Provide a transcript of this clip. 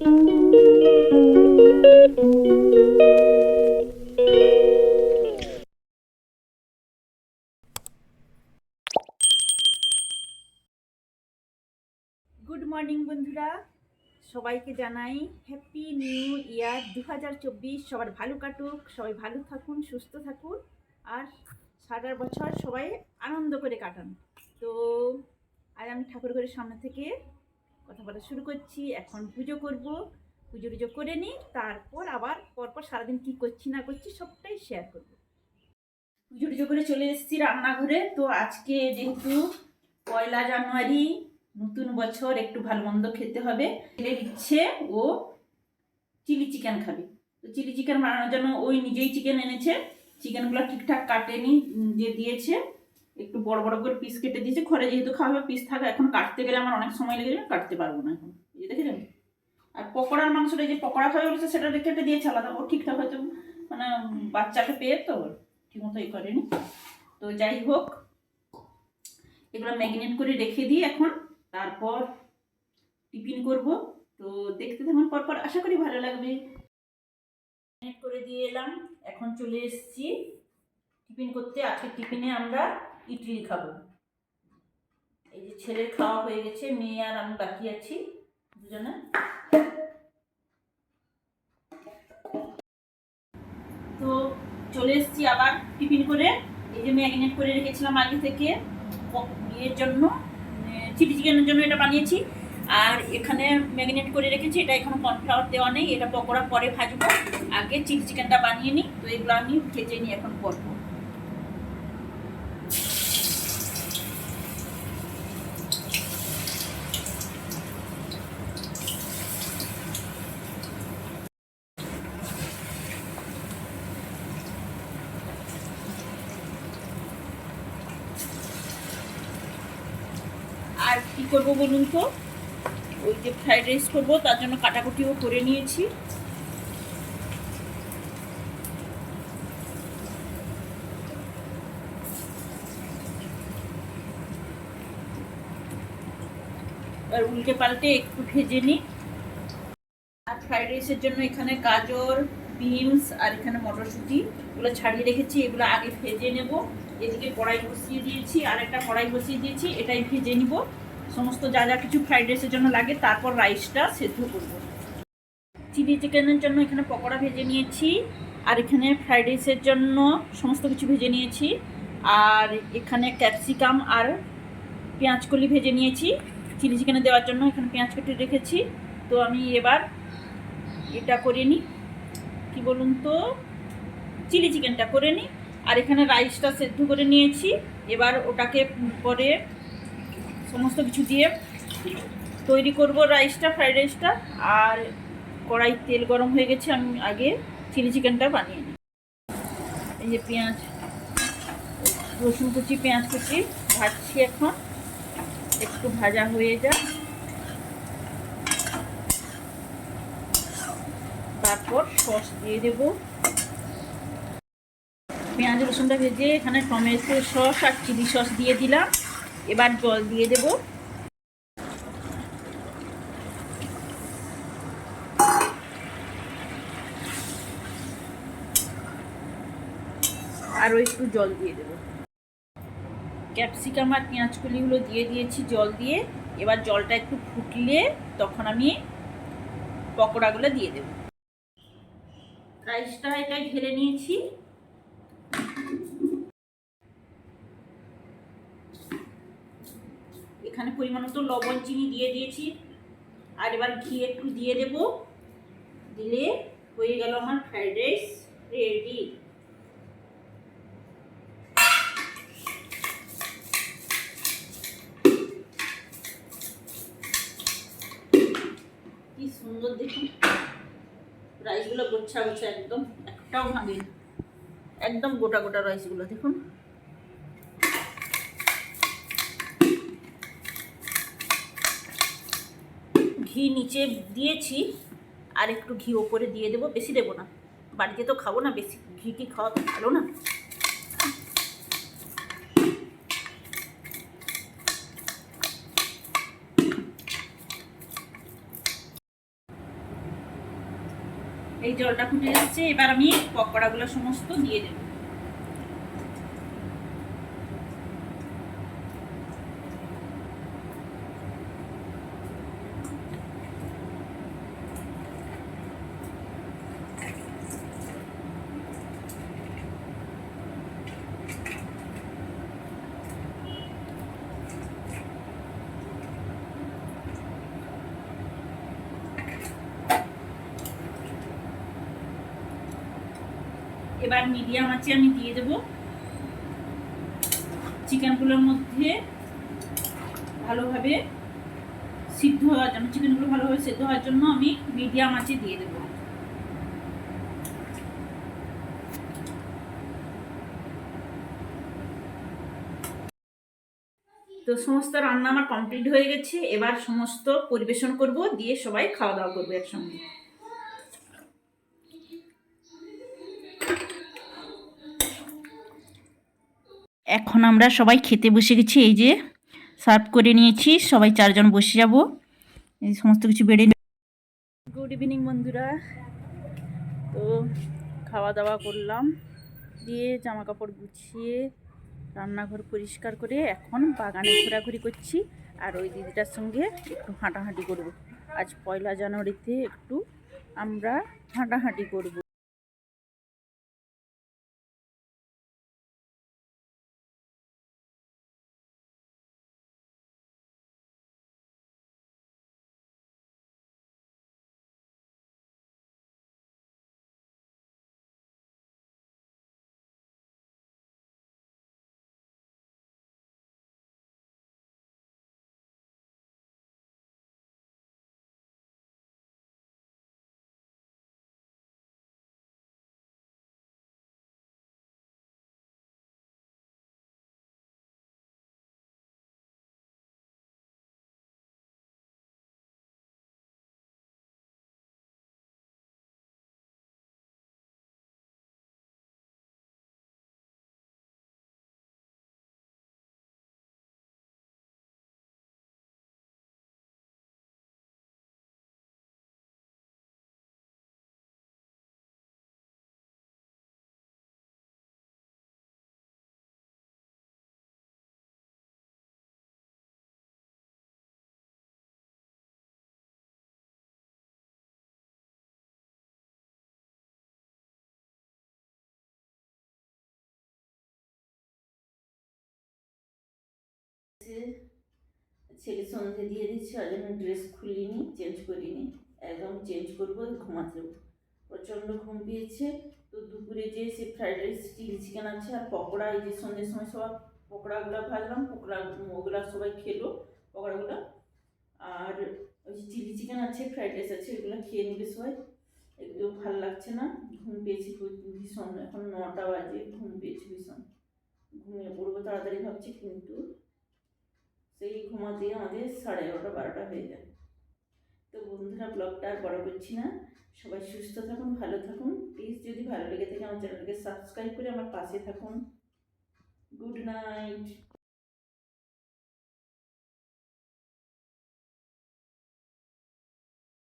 Good morning বন্ধুরা। সবাইকে জানাই হ্যাপি নিউ ইয়ার দু হাজার চব্বিশ। সবার ভালো কাটুক, সবাই ভালো থাকুন, সুস্থ থাকুন, আর সারা বছর সবাই আনন্দ করে কাটান। তো, আজ আমি ঠাকুর ঘরের সামনে থেকে কথা বলা শুরু করছি। এখন পুজো করব। পুজো টুজো করে নিই, তারপর আবার পরপর সারাদিন কী করছি না করছি সবটাই শেয়ার করব। পুজো টুজো করে চলে এসেছি রান্নাঘরে। তো আজকে যেহেতু পয়লা জানুয়ারি, নতুন বছর, একটু ভালো মন্দ খেতে হবে। ছেলের ইচ্ছে ও চিলি চিকেন খাবে। তো চিলি চিকেন বানানোর জন্য ওই নিজেই চিকেন এনেছে। চিকেনগুলো ঠিকঠাক কাটেনি যে দিয়েছে। একটু বড় বড় করে পিস কেটে দিয়েছে। ঘরে যেহেতু খাওয়া পিস থাকে এখন কাটতে গেলে আমার অনেক সময় লেগে যাবে কাটতে পারব না এখন। এই দেখেছেন? আর পকোড়ার মাংসটা যে পকোড়া খাবে বলেছে, সেটা কেটে দিয়েছে আলাদা। ও ঠিকঠাক হয়তো মানে বাচ্চাকে পেয়ে তো ঠিক ঠিকমতো ই করেনি। তো যাই হোক, এগুলো ম্যাগনেট করে রেখে দিই এখন। তারপর টিফিন করব। তো দেখতে থাকুন, পরপর আশা করি ভালো লাগবে। ম্যাগনেট করে দিয়ে এলাম। এখন চলে এসেছি। টিফিন করতে আজকে টিফিনে আমরা ইডলি খাব। এই যে ছেলের খাওয়া হয়ে গেছে, মেয়ে আর আমি বাকি আছি, দুজনে। তো চলে এসেছি আবার টিফিন করে। এই যে ম্যাগনেট করে রেখেছিলাম আগে থেকে। ইয়ের জন্য চিলি চিকেনের জন্য এটা বানিয়েছি। আর এখানে ম্যাগনেট করে রেখেছি, এটা এখনও কর্নফ্লাওয়ার দেওয়া নেই, এটা পকোড়া পরে ভাজবো। আগে চিলি চিকেনটা বানিয়ে নিই, তো এগুলো আমি ভেজে নিই, এখন করব। আর কি করব বলুন তো? ওই যে ফ্রাইড রাইস করব, তার জন্য কাটাকুটিও করে নিয়েছি। আর উল্টে পাল্টে একটু ভেজে নিই। আর ফ্রাইড রাইসের জন্য এখানে গাজর বিনস আর এখানে মটরশুঁটি, এগুলো ছাড়িয়ে রেখেছি, এগুলো আগে ভেজে নেব। এদিকে কড়াই বসিয়ে দিয়েছি আর একটা কড়াই বসিয়ে দিয়েছি, এটাই ভেজে নিব। সমস্ত যা যা কিছু ফ্রাইড রাইসের জন্য লাগে, তারপর রাইসটা সেদ্ধ করব। চিলি চিকেনের জন্য এখানে পকোড়া ভেজে নিয়েছি, আর এখানে ফ্রাইড রাইসের জন্য সমস্ত কিছু ভেজে নিয়েছি। আর এখানে ক্যাপসিকাম আর পেঁয়াজ কলি ভেজে নিয়েছি। চিলি চিকেনে দেওয়ার জন্য এখানে পেঁয়াজ কেটে রেখেছি। তো আমি এবার এটা করে নিই। কী বলুন তো? চিলি চিকেনটা করে নিই। আর এখানে রাইসটা সেদ্ধ করে নিয়েছি। এবার ওটাকে পরে সমস্ত কিছু দিয়ে তৈরি করব রাইসটা ফ্রাইড রাইসটা আর কড়াই তেল গরম হয়ে গেছে, আমি আগে চিলি চিকেনটা বানিয়ে নিই। এই যে পেঁয়াজ, রসুন কুচি, পেঁয়াজ কুচি ভাজছি এখন। একটু ভাজা হয়ে যায় তারপর সস দিয়ে দেবো। পেঁয়াজ রসুনটা ভেজে এখানে টমেটো সস আর চিলি সস দিয়ে দিলাম। এবার জল দিয়ে দেব। আরও একটু জল দিয়ে দেব। ক্যাপসিকাম আর পেঁয়াজ কলিগুলো দিয়ে দিয়েছি জল দিয়ে। এবার জলটা একটু ফুটলে তখন আমি পকোড়াগুলো দিয়ে দেব। রাইসটা এটাই ঢেলে নিয়েছি। এখানে পরিমাণ মতো লবণ, চিনি দিয়ে দিয়েছি। আর এবার ঘি একটু দিয়ে দেব। দিলে হয়ে গেল আমার ফ্রাইড রাইস রেডি। কি সুন্দর দেখুন। রাইসগুলো গোচ্ছা গোছা একদম, একটাও ভাঙে একদম গোটা গোটা রাইসগুলো, দেখুন। ঘি নিচে দিয়েছি, আর একটু ঘি ওপরে দিয়ে দেবো। বেশি দেবো না। বাড়িতে তো খাব না, বেশি ঘি কি খাওয়া ভালো না। এই জলটা ফুটে এসেছে, এবার আমি পকোড়াগুলো সমস্ত দিয়ে দেবো। এবার মিডিয়াম আছে, আমি দিয়ে দেবো চিকেনগুলোর মধ্যে ভালোভাবে সিদ্ধ হওয়ার জন্য, চিকেনগুলো ভালোভাবে সিদ্ধ হওয়ার জন্য আমি মিডিয়াম আছে দিয়ে দেবো। তো সমস্ত রান্না আমার কমপ্লিট হয়ে গেছে, এবার সমস্ত পরিবেশন করব, দিয়ে সবাই খাওয়া দাওয়া করব একসঙ্গে। এখন আমরা সবাই খেতে বসে গেছি, এই যে সার্ভ করে নিয়েছি, সবাই চারজন বসে যাব। এই সমস্ত কিছু বেড়ে গুড ইভিনিং বন্ধুরা। তো খাওয়া দাওয়া করলাম, দিয়ে জামা কাপড় গুছিয়ে রান্নাঘর পরিষ্কার করে এখন বাগানে ঘোরাঘুরি করছি, আর ওই দিদিটার সঙ্গে একটু হাঁটাহাঁটি করব। আজ পয়লা জানুয়ারিতে একটু আমরা হাঁটাহাঁটি করব। ছেলে সন্ধে দিয়ে দিচ্ছে, আর জন্য ড্রেস খুলিনি চেঞ্জ করিনি। একদম চেঞ্জ করব, ঘুমাতে প্রচণ্ড ঘুম পেয়েছে। তো দুপুরে যে সে ফ্রাইড রাইস চিলি চিকেন আছে আর পকোড়া, এই যে সন্ধ্যের সময় সব পকোড়াগুলো ভাজলাম, পকোড়া, ওগুলা সবাই খেলো, পকোড়াগুলো। আর ওই যে চিলি চিকেন আছে ফ্রাইড রাইস আছে, এগুলো খেয়ে নেবে সবাই। এগুলো ভালো লাগছে না, ঘুম পেয়েছি ভীষণ। এখন নটা বাজে, ঘুম পেয়েছি ভীষণ। ঘুমিয়ে পড়ব তাড়াতাড়ি ভাবছি, কিন্তু সেই ঘুমাতে আমাদের সাড়ে এগারোটা, বারোটা হয়ে যায়। তো বন্ধুরা ব্লগটা আর বড় করছি না। সবাই সুস্থ থাকুন, ভালো থাকুন। প্লিজ যদি ভালো লেগে থাকে, আমার চ্যানেলকে সাবস্ক্রাইব করে আমার পাশে থাকুন। Good night